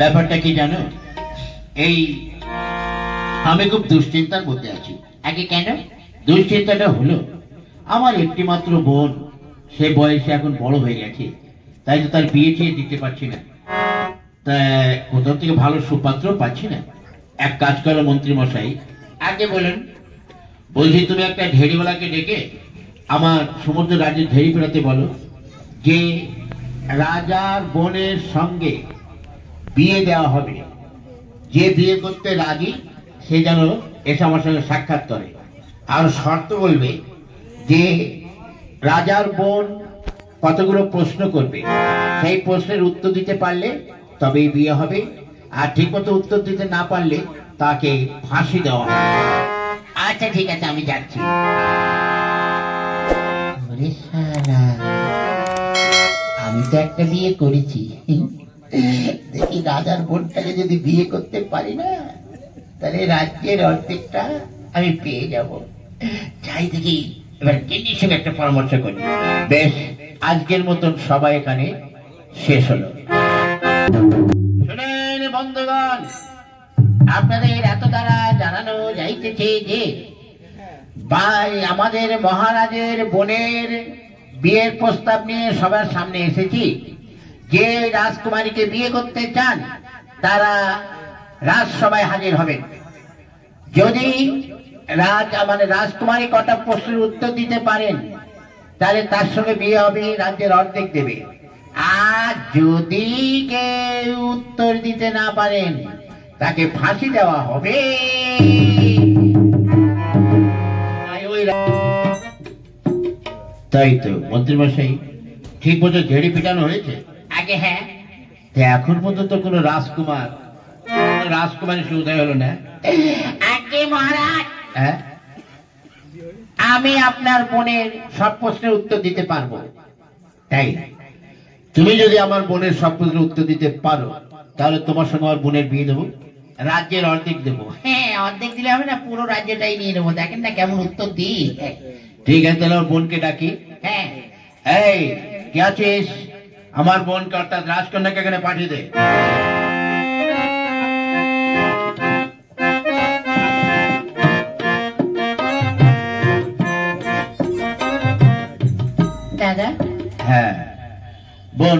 ব্যাপারটা কি জানো? এই, আমি খুব দুশ্চিন্তার মধ্যে আছি। আগে কেন? দুশ্চিন্তাটা হলো, আমার একটি মাত্র বোন, সে বয়সে এখন বড় হয়ে গেছে, তাই তো তার বিয়ে টিয়ে দিতে পারছি না। তা কোথাও থেকে ভালো সুপাত্র পাচ্ছি না। এক কাজ করো মন্ত্রী মশাই আগে বলেন, বলছি তুমি একটা ঢেড়িওয়ালাকে ডেকে আমার সমুদ্র রাজ্যের ঢেড়ি ফেরাতে বলো, যে রাজার বোনের সঙ্গে বিয়ে দেওয়া হবে। যে বিয়ে করতে রাজি, সে যেন এসে আমার সঙ্গে সাক্ষাৎ করে। আর শর্ত বলবে যে, রাজার বোন কতগুলো প্রশ্ন করবে। সেই প্রশ্নের উত্তর দিতে পারলে তবেই বিয়ে হবে। আর ঠিক মতো উত্তর দিতে না পারলে তাকে ফাঁসি দেওয়া হবে। আচ্ছা ঠিক আছে, আমি যাচ্ছি। আমি তো একটা বিয়ে করেছি। দেখি রাজার বোনটাকে যদি বিয়ে করতে পারি না, তাহলে রাজ্যের অর্ধেকটা আমি পেয়ে যাব। যাই দেখি, এবার কেনির সঙ্গে একটা পরামর্শ করি। বেশ, আজকের মতন সবাই এখানে শেষ হলো। শুনেন বন্ধুগণ, আপনাদের এত দ্বারা জানানো যাইতেছে যে, ভাই, আমাদের মহারাজের বোনের বিয়ের প্রস্তাব নিয়ে সবার সামনে এসেছি। যে রাজকুমারীকে বিয়ে করতে চান, তারা রাজসভায় হাজির হবেন। যদি রাজ মানে রাজকুমারী কটা প্রশ্নের উত্তর দিতে পারেন, তাহলে তার সঙ্গে বিয়ে হবে রাজ্যের অর্ধেক দেবে। আর যদি কেউ উত্তর দিতে না পারেন, তাকে ফাঁসি দেওয়া হবে। তাই তো, মন্ত্রীমশাই, ঠিক মতো ঝেড়ি পিটানো হয়েছে? আগে হ্যাঁ। এখন পর্যন্ত কোনো রাজকুমার কোনো রাজকুমারের সুবিধা হলো না। আগে মহারাজ হ্যাঁ? আমি আপনার বোনের সব প্রশ্নের উত্তর দিতে পারব। তাই? তুমি যদি আমার বোনের সব প্রশ্নের উত্তর দিতে পারো তাহলে তোমার সঙ্গে আমার বোনের বিয়ে দেবো রাজ্যের অর্ধেক দেবো। হ্যাঁ অর্ধেক দিলে হবে না পুরো রাজ্যটাই নিয়ে নেব। দেখেন না কেমন উত্তর দিই। ঠিক আছে তাহলে আমার বোনকে ডাকি। হ্যাঁ। এই কে আছিস? আমার বোনকে অর্থাৎ রাজকন্যাকে এখানে পাঠিয়ে দে। দাদা? হ্যাঁ। বোন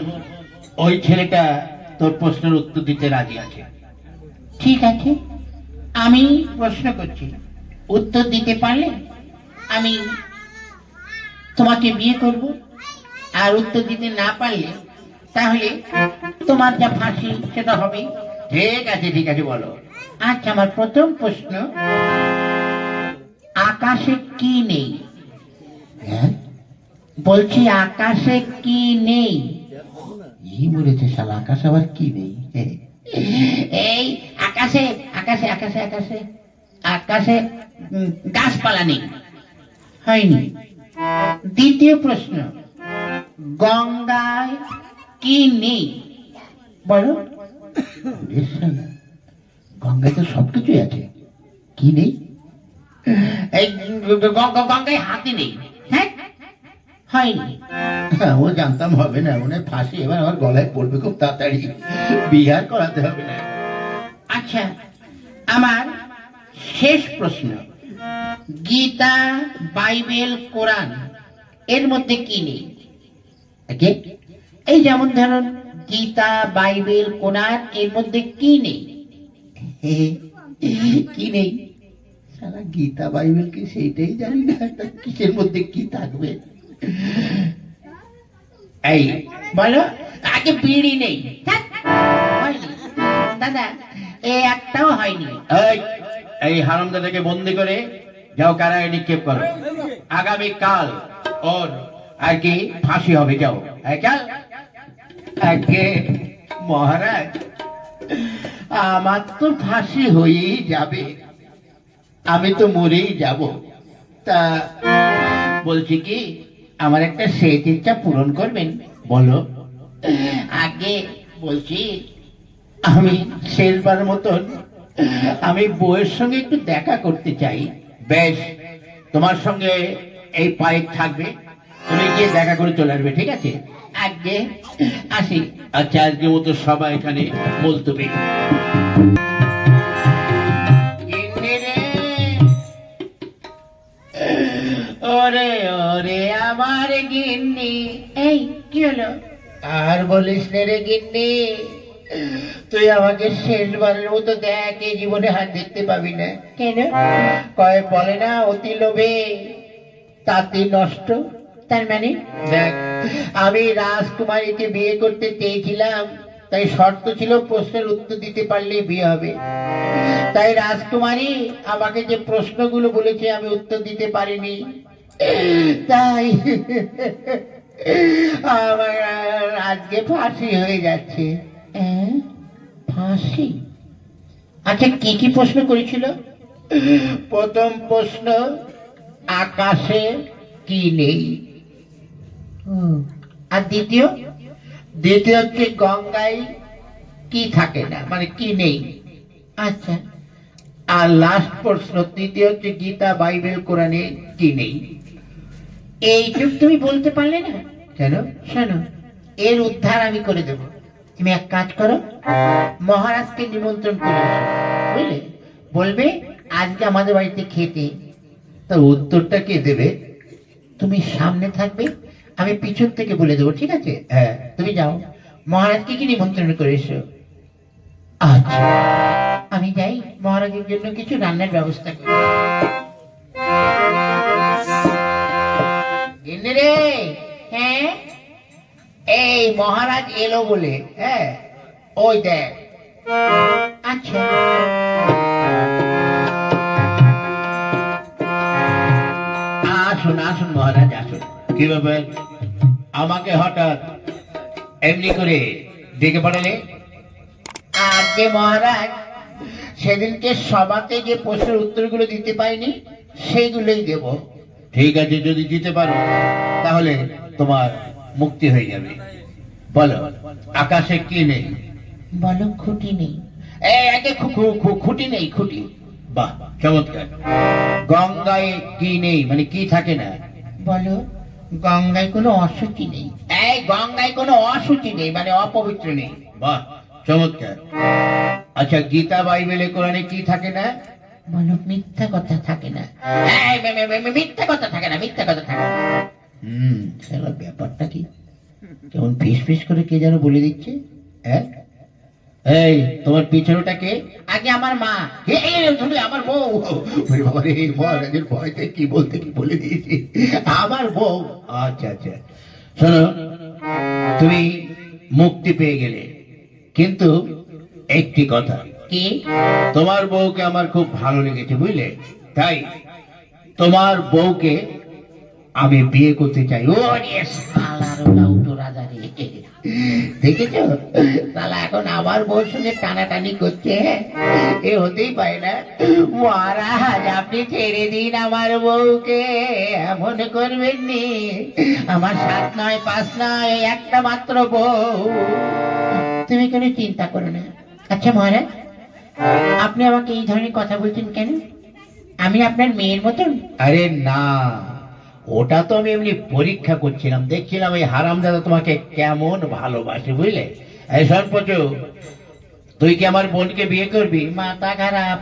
ওই ছেলেটা তোর প্রশ্নের উত্তর দিতে রাজি আছে। ঠিক আছে। আমি প্রশ্ন করছি। উত্তর দিতে পারলে আমি তোমাকে বিয়ে করব। আর উত্তর দিতে না পারলে তাহলে তোমার যা ফাঁসি সেটা হবে। ঠিক আছে ঠিক আছে বলো। আচ্ছা আমার প্রথম প্রশ্ন। আকাশে কি নেই? হ্যাঁ? বলছি আকাশে কি নেই? এই বলেছে শালা? আকাশ আবার কি নেই? এই আকাশে আকাশে আকাশে আকাশে আকাশে গাছপালা নেই। হয়নি। দ্বিতীয় প্রশ্ন। গঙ্গায় কি নেই? বলো। গঙ্গায় তো সবকিছুই আছে। কি নেই? এই গঙ্গায় হাতি নেই। হ্যাঁ? হয়নি। হ্যাঁ, ও জানতাম হবে না মনে ফাঁসি। এবার আমার গলায় পড়বে খুব তাড়াতাড়ি। বিহার করাতে হবে না। আচ্ছা আমার শেষ প্রশ্ন। গীতা বাইবেল কোরআন এর মধ্যে কি নেই? কে এই যেমন ধরুন গীতা বাইবেল কোরআন এর মধ্যে কি নেই? কি নেই? সারা গীতা বাইবেল কি সেইটাই জানি না কিসের মধ্যে কি থাকবে? এই বলো আগে বিড়ি নেই। দাদা এ একটাও হয়নি। এই এই হারামদাদাকে বন্দি করে যাও কারায় নিক্ষেপ করো। আগামী কাল ওর আর কি ফাঁসি হবে, যাও। চল আগে, মহারাজ, আমার তো ফাঁসি হয়েই যাবে। আমি তো মরেই যাব। তা বলছি কি, আমার একটা শেষ ইচ্ছা পূরণ করবেন? বলো। আগে বলছি, আমি শেষবার মতন, আমি বউয়ের সঙ্গে একটু দেখা করতে চাই। বেশ, তোমার সঙ্গে এই পাইপ থাকবে। তুমি গিয়ে দেখা করে চলে আসবে ঠিক আছে? আজকে আসি। আচ্ছা আজকের মতো সবাই এখানে মুলতবি। ওরে ওরে আমার গিন্নি। এই কি হলো? আর বলিস নে রে গিন্নি তুই আমাকে শেষবারের মতো দেখ এই জীবনে হাত দেখতে পাবি না। কেন? কয় বলে না অতি লোভে তাতে নষ্ট। তার মানে? দেখ, আমি রাজকুমারীকে বিয়ে করতে চেয়েছিলাম, তাই শর্ত ছিল প্রশ্নের উত্তর দিতে পারলেই বিয়ে হবে। তাই রাজকুমারী আমাকে যে প্রশ্নগুলো বলেছে আমি উত্তর দিতে পারিনি। তাই আমার আজকে ফাঁসি হয়ে যাচ্ছে? ফাঁসি? আচ্ছা কি কি প্রশ্ন করেছিল? প্রথম প্রশ্ন, আকাশে কি নেই। আর দ্বিতীয়? দ্বিতীয় হচ্ছে গঙ্গায় কি থাকে না মানে কি নেই। আচ্ছা। আর লাস্ট প্রশ্ন তৃতীয় হচ্ছে গীতা বাইবেল কোরআনে কি নেই। এইটুক তুমি বলতে পারলে না। কেন? শোনো এর উদ্ধার আমি করে দেব। তুমি এক কাজ করো মহারাজকে নিমন্ত্রণ করে বুঝলে? বলবে আজকে আমাদের বাড়িতে খেতে। তার উত্তরটা কে দেবে? তুমি সামনে থাকবে। আমি পিছন থেকে বলে দেবো, ঠিক আছে? হ্যাঁ তুমি যাও। মহারাজকে কি নিমন্ত্রণ করে এসো? আচ্ছা আমি যাই, মহারাজের জন্য কিছু রান্নার ব্যবস্থা করি। রে! হ্যাঁ? এই মহারাজ এলো বলে হ্যাঁ? ওই দেখ। আচ্ছা। আসুন আসুন মহারাজ, আসুন। কি ব্যাপার আমাকে হঠাৎ এমনি করে ডেকে পাঠালে? যে মহারাজ সেদিনকে সভাতে যে প্রশ্নের উত্তরগুলো দিতে পারিনি সেইগুলোই দেব। ঠিক আছে যদি দিতে পারো তাহলে তোমার মুক্তি হয়ে যাবে। বলো আকাশে কি নেই? বলো খুঁটি নেই। আগে খুঁটি নেই খুঁটি। বাহ চমৎকার। গঙ্গায় কি নেই? মানে কি থাকে না? বলো গঙ্গায় কোনো অসুচি নেই। এই গঙ্গায় কোনো অসুচি নেই মানে অপবিত্র নেই। বাহ চমৎকার। আচ্ছা গীতা বাইবেলে কোরআনে কি থাকে না? বলো মিথ্যা কথা থাকে না। এই, মে- মে- মে- মিথ্যা কথা থাকে না মিথ্যা কথা থাকে না। হুম। শালা ব্যাপারটা কি? কেমন ফিস ফিস করে কে যেন বলে দিচ্ছে? হ্যাঁ? এই তোমার পিছনেটা কে? আগে আমার মা। এ, তুমি আমার বউ। ওরে বাবা রে মহারাজের ভয়তে কি বলতে কি বলে দিয়েছি? আমার বউ। আচ্ছা আচ্ছা। শোনো তুমি মুক্তি পেয়ে গেলে। কিন্তু একটি কথা। কি? তোমার বউকে আমার খুব ভালো লেগেছে বুঝলে? তাই তোমার বউকে আমি বিয়ে করতে চাই। ও রাজা রে। দেখেছ? শালা এখন আবার বউ সঙ্গে টানাটানি করছে হ্যাঁ? এ হতেই পারে না। মহারাজ, আপনি ছেড়ে দিন আমার বউকে, এমন করবেন নি। আমার সাত নয়, পাঁচ নয়, একটা মাত্র বউ। তুমি কোনো চিন্তা করো না। আচ্ছা মহারাজ, আপনি আমাকে এই ধরনের কথা বলছেন কেন? আমি আপনার মেয়ের মতন? আরে না ওটা তো আমি এমনি পরীক্ষা করছিলাম, দেখছিলাম এই হারাম দাদা তোমাকে কেমন ভালোবাসে, বুঝলে? এই সর্বচ তুই কি আমার বোনকে বিয়ে করবি? মাথা খারাপ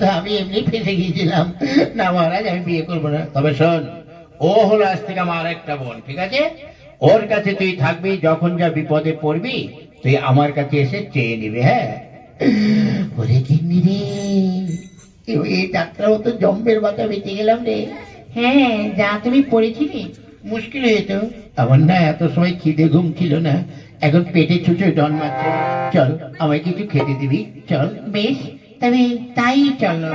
তো আমি এমনি ফেসে গিয়েছিলাম। না মহারাজ, আমি বিয়ে করব না। তবে শোন, ও হলো আজ থেকে আমার একটা বোন, ঠিক আছে? ওর কাছে তুই থাকবি, যখন যা বিপদে পড়বি, তুই আমার কাছে এসে চেয়ে নিবি হ্যাঁ? ওরে কিন্নি এই যাত্রা তো জম্বের মাথা বেঁচে গেলাম রে। হ্যাঁ যা তুমি পড়েছিলে মুশকিল হয়ে যেত। আমার না এত সময় খিদে ঘুম ছিল না। এখন পেটে ছুঁচো ডন মারছে। চল আমায় কিছু খেতে দিবি? চল। বেশ তবে তাই চলো।